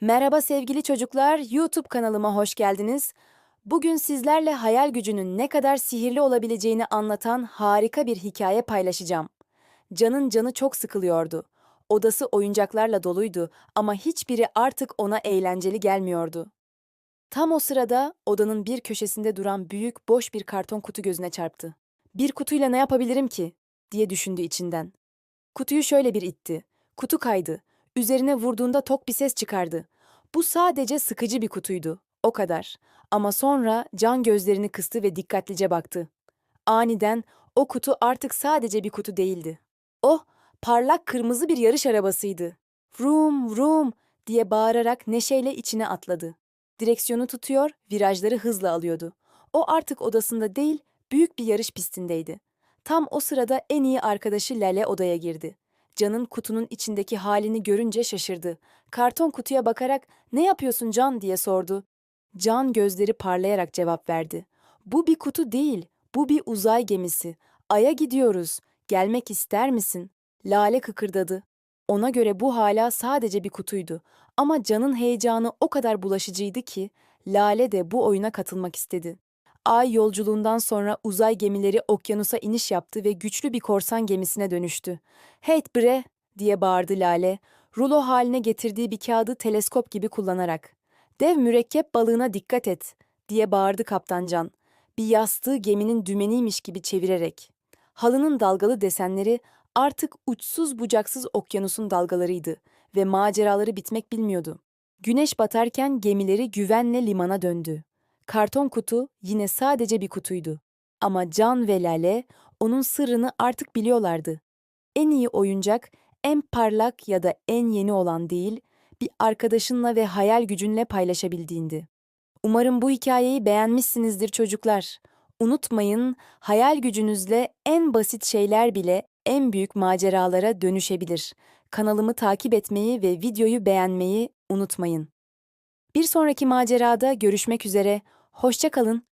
Merhaba sevgili çocuklar, YouTube kanalıma hoş geldiniz. Bugün sizlerle hayal gücünün ne kadar sihirli olabileceğini anlatan harika bir hikaye paylaşacağım. Can'ın canı çok sıkılıyordu. Odası oyuncaklarla doluydu ama hiçbiri artık ona eğlenceli gelmiyordu. Tam o sırada odanın bir köşesinde duran büyük boş bir karton kutu gözüne çarptı. Bir kutuyla ne yapabilirim ki? diye düşündü içinden. Kutuyu şöyle bir itti. Kutu kaydı. Üzerine vurduğunda tok bir ses çıkardı. Bu sadece sıkıcı bir kutuydu. O kadar. Ama sonra Can gözlerini kıstı ve dikkatlice baktı. Aniden o kutu artık sadece bir kutu değildi. O parlak kırmızı bir yarış arabasıydı. Vroom vroom diye bağırarak neşeyle içine atladı. Direksiyonu tutuyor, virajları hızla alıyordu. O artık odasında değil, büyük bir yarış pistindeydi. Tam o sırada en iyi arkadaşı Lale odaya girdi. Can'ın kutunun içindeki halini görünce şaşırdı. Karton kutuya bakarak "Ne yapıyorsun Can?" diye sordu. Can gözleri parlayarak cevap verdi. "Bu bir kutu değil, bu bir uzay gemisi. Ay'a gidiyoruz. Gelmek ister misin?" Lale kıkırdadı. Ona göre bu hala sadece bir kutuydu. Ama Can'ın heyecanı o kadar bulaşıcıydı ki Lale de bu oyuna katılmak istedi. Ay yolculuğundan sonra uzay gemileri okyanusa iniş yaptı ve güçlü bir korsan gemisine dönüştü. "Hey bre!" diye bağırdı Lale, rulo haline getirdiği bir kağıdı teleskop gibi kullanarak. "Dev mürekkep balığına dikkat et!" diye bağırdı Kaptan Can. Bir yastığı geminin dümeniymiş gibi çevirerek. Halının dalgalı desenleri artık uçsuz bucaksız okyanusun dalgalarıydı ve maceraları bitmek bilmiyordu. Güneş batarken gemileri güvenle limana döndü. Karton kutu yine sadece bir kutuydu. Ama Can ve Lale onun sırrını artık biliyorlardı. En iyi oyuncak en parlak ya da en yeni olan değil, bir arkadaşınla ve hayal gücünle paylaşabildiğindi. Umarım bu hikayeyi beğenmişsinizdir çocuklar. Unutmayın, hayal gücünüzle en basit şeyler bile en büyük maceralara dönüşebilir. Kanalımı takip etmeyi ve videoyu beğenmeyi unutmayın. Bir sonraki macerada görüşmek üzere. Hoşça kalın.